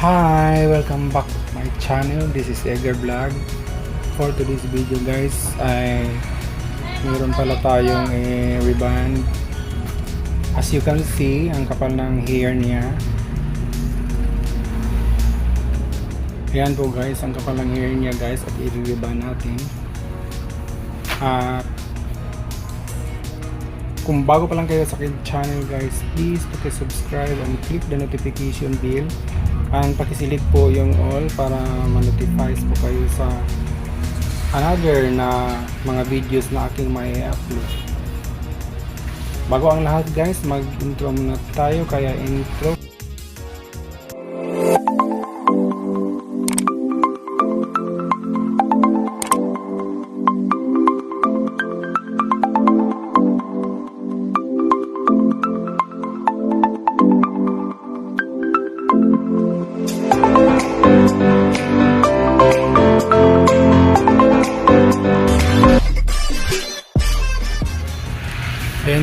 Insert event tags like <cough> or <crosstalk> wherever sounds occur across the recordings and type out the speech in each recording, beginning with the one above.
Hi! Welcome back to my channel. This is Edgar Vlog. For today's video guys ay meron pala tayong eh, ribbon. As you can see, ang kapal ng hair niya. Ayan po guys, ang kapal ng hair niya guys at i-ribbon natin. At kung bago pa lang kayo sa akin channel guys, please subscribe and click the notification bell and pakisilip po yung all para ma-notify po kayo sa another na mga videos na aking may upload bago ang lahat guys mag-intro muna tayo kaya intro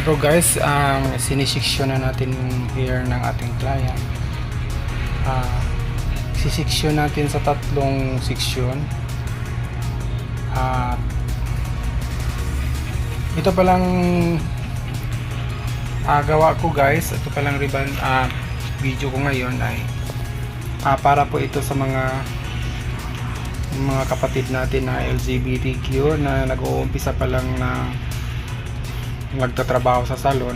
Po guys, ang siniseksyon na natin yung hair ng ating client. Ah, sisiksyon natin sa tatlong seksyon. At ito palang ah, gawa ko guys, ito palang ribbon ah, video ko ngayon ay ah, para po ito sa mga mga kapatid natin na LGBTQ na nag-uumpisa pa lang na nagtatrabaho sa salon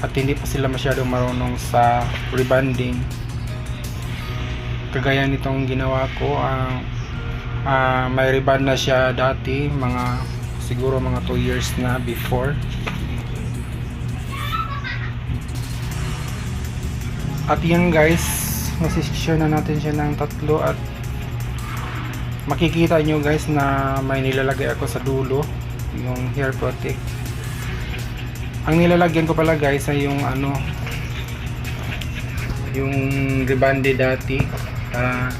at hindi pa sila masyadong marunong sa rebanding. Kagaya nitong ginawa ko ang ah, may reband na siya dati mga siguro mga 2 years na before. At yan guys nasisksyon na natin siya ng tatlo at makikita nyo guys na may nilalagay ako sa dulo yung hair protect ang nilalagyan ko pala guys ay yung ano yung rebande dati. Para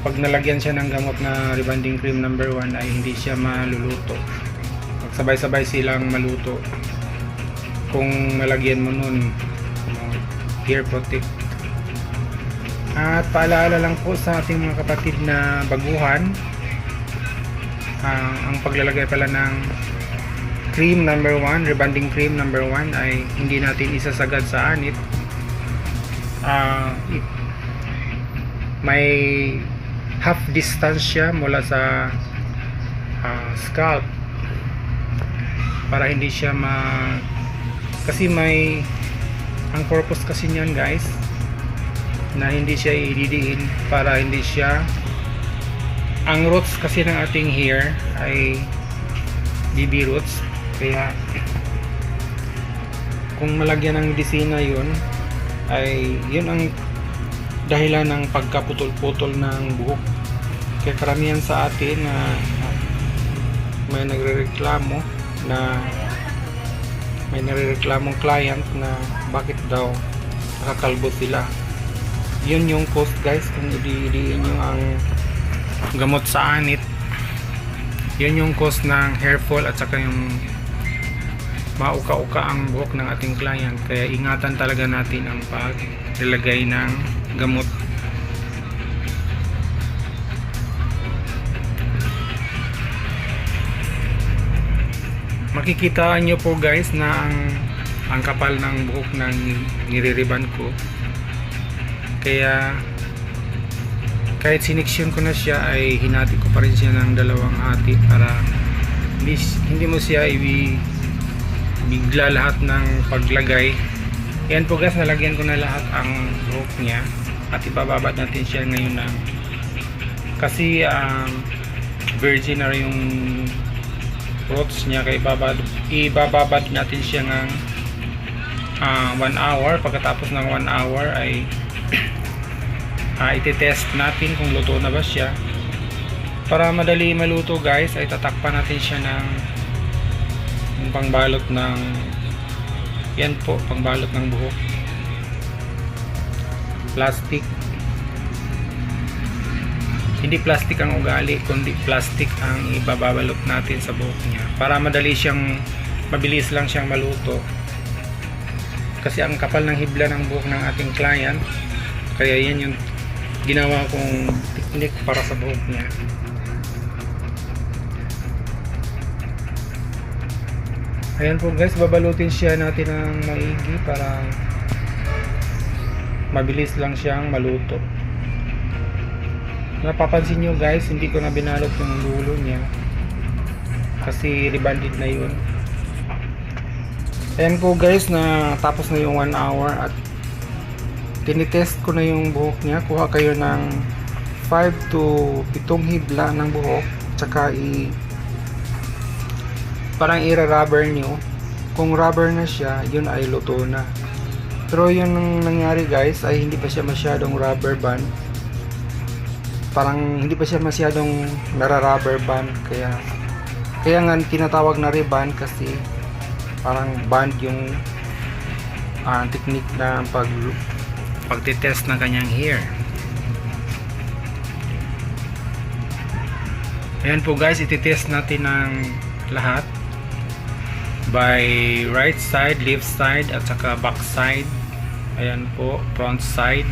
pag nalagyan siya ng gamot na rebanding cream number 1 ay hindi siya maluluto. Pag sabay sabay silang maluto kung malagyan mo nun hair protect. At paalaala lang po sa ating mga kapatid na baguhan ah, ang paglalagay pala ng cream number 1, rebanding cream number 1 ay hindi natin isasagad sa anit. Ah, it- may half distance siya mula sa ah, scalp para hindi siya ma kasi may ang purpose kasi niyan guys na hindi siya ididiin para hindi siya ang roots kasi ng ating hair ay BB roots kaya kung malagyan ng disina yun ay yun ang dahilan ng pagkaputol-putol ng buhok. Kaya karamihan sa atin na may nagrereklamo na may nagrereklamong client na bakit daw nakakalbo sila. Yun yung cost guys kung ididiin nyo ang gamot sa anit. Yun yung cause ng hair fall at saka yung mauka-uka ang buhok ng ating client. Kaya ingatan talaga natin ang paglalagay ng gamot. Makikita nyo po guys na ang ang kapal ng buhok ng niririban ko. Kaya kahit siniksyon ko na siya ay hinati ko pa rin siya ng dalawang hati para hindi, hindi mo siya ibi bigla lahat ng paglagay. Yan po guys nalagyan ko na lahat ang buhok niya. At ibababad natin siya ngayon ng kasi um, virgin na yung roots niya kaya ibabad, ibababad natin siya ng 1 hour. Pagkatapos ng 1 hour ay uh, <clears throat> iti-test natin kung luto na ba siya. Para madali maluto guys ay tatakpan natin siya ng yung pangbalot ng yan po pangbalot ng buhok. Plastic. Hindi plastic ang ugali kundi plastic ang ibababalot natin sa buhok niya. Para madali siyang mabilis lang siyang maluto. Kasi ang kapal ng hibla ng buhok ng ating client Kaya yan yung ginawa kong technique para sa buhok niya. Ayan po guys, babalutin siya natin ng maigi para mabilis lang siyang maluto. Napapansin nyo guys, hindi ko na binalot yung dulo niya kasi rebanded na yun. Ayan po guys, na tapos na yung 1 hour at tinitest ko na yung buhok niya. Kuha kayo ng 5 to 7 hibla ng buhok tsaka i parang ira-rubber nyo. Kung rubber na siya, yun ay luto na. Pero yung nangyari guys ay hindi pa siya masyadong rubber band. Parang hindi pa siya masyadong nara-rubber band kaya kaya nga tinatawag na reband kasi parang band yung ah, technique na pag pagtitest ng kanyang hair. Ayan po guys, ititest natin ng lahat by right side, left side at saka back side. Ayan po, front side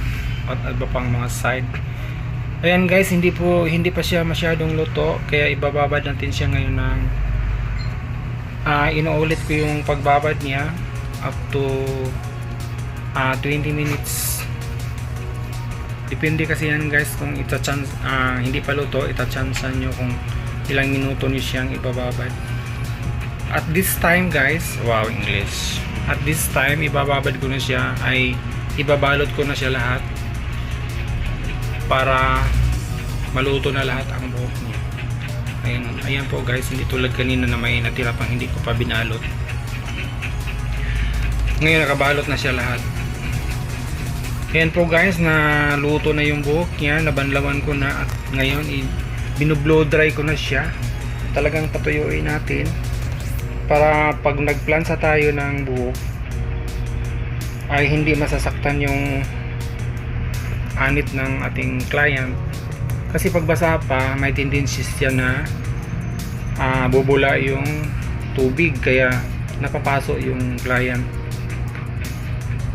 at iba pang mga side. Ayan guys, hindi po hindi pa siya masyadong luto kaya ibababad natin siya ngayon ng ah inuulit ko yung pagbabad niya up to ah 20 minutes. Depende kasi yan guys kung ita-chance ah, hindi pa luto, ita-chancean nyo kung ilang minuto niyo siyang ibababad. At this time guys, wow English. At this time ibababad ko na siya ay ibabalot ko na siya lahat para maluto na lahat ang buhok niya. Ayan, ayan po guys, hindi tulad kanina na may natira pang hindi ko pa binalot. Ngayon nakabalot na siya lahat. Ayan po guys, na luto na yung buhok niya, nabanlawan ko na at ngayon binublow dry ko na siya. Talagang patuyuin natin para pag nagplansa tayo ng buhok ay hindi masasaktan yung anit ng ating client. Kasi pagbasa pa may tendency siya na ah, bubula yung tubig kaya napapaso yung client.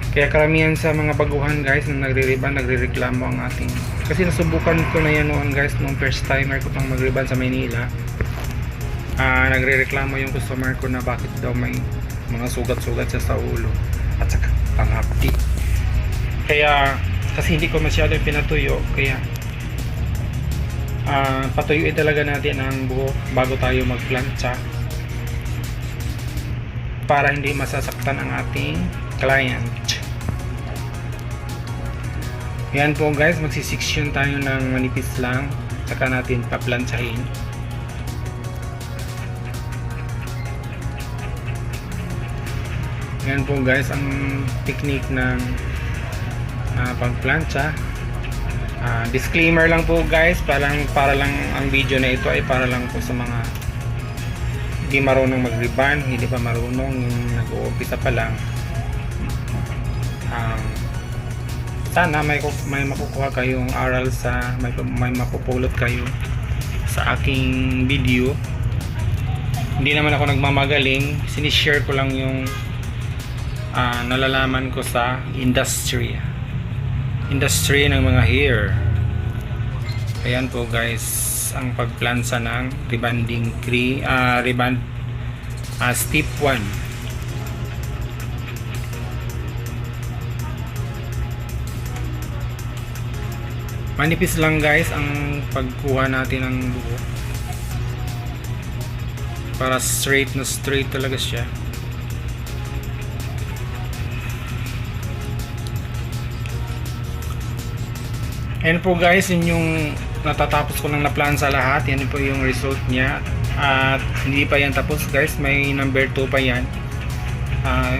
Kaya karamihan sa mga baguhan guys na nagre-riban, nagre-reklamo ang ating kasi nasubukan ko na yan noon guys nung first timer ko pang mag-riban sa Maynila ah nagre-reklamo yung customer ko na bakit daw may mga sugat-sugat siya sa ulo at saka panghapdi kaya kasi hindi ko masyado pinatuyo kaya ah patuyuin talaga natin ang buhok bago tayo magplancha para hindi masasaktan ang ating client. Yan po guys. Magsisection tayo ng manipis lang. Saka natin paplantsahin yan po guys ang technique ng uh, pagplancha. Ah, disclaimer lang po guys parang para lang ang video na ito ay para lang po sa mga hindi marunong mag-riban hindi pa marunong yung nag-uumpisa pa lang. Um, sana may, may makukuha kayong aral sa may, may mapupulot kayo sa aking video. Hindi naman ako nagmamagaling. Sinishare ko lang yung ah, nalalaman ko sa industry. Industry ng mga hair. Ayan po guys ang pagplansa ng rebanding cream ah reband ah, step 1 manipis lang guys ang pagkuha natin ng buhok para straight na straight talaga siya Ayan po guys, yun yung natatapos ko lang na plan sa lahat. Yan po yung result niya. At hindi pa yan tapos guys, may number 2 pa yan. Ah,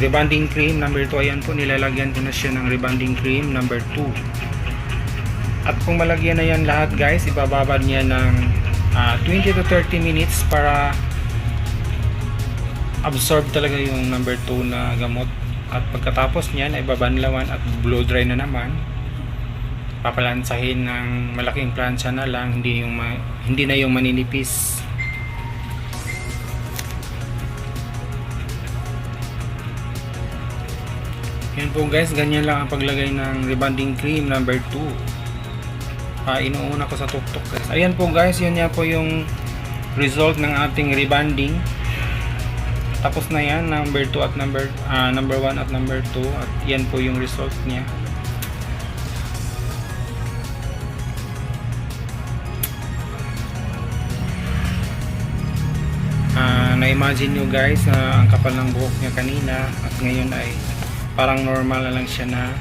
rebonding cream number 2 ayan po, nilalagyan ko na siya ng rebonding cream number 2. At kung malagyan na yan lahat guys, ibababad niya ng ah, 20 to 30 minutes para absorb talaga yung number 2 na gamot. At pagkatapos niyan ay babanlawan at blow dry na naman papalansahin ng malaking plancha na lang hindi yung hindi na yung maninipis yan po guys, ganyan lang ang paglagay ng rebonding cream number 2. Ah, inuuna ko sa tuktok guys. Ayan po guys, yan nga po yung result ng ating rebonding. Tapos na yan, number 2 at number ah, number 1 at number 2 at yan po yung result niya. Na-imagine nyo guys na ang kapal ng buhok niya kanina at ngayon ay parang normal na lang siya na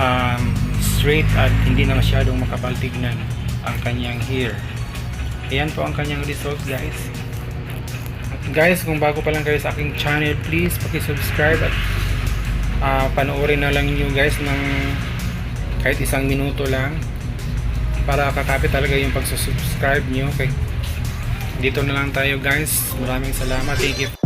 um, straight at hindi na masyadong makapal tignan ang kanyang hair. Ayan po ang kanyang result guys. At guys, kung bago pa lang kayo sa aking channel, please paki-subscribe at ah, panoorin na lang nyo guys ng kahit isang minuto lang para kakapit talaga yung pagsusubscribe nyo kay dito na lang tayo guys. Maraming salamat. Thank you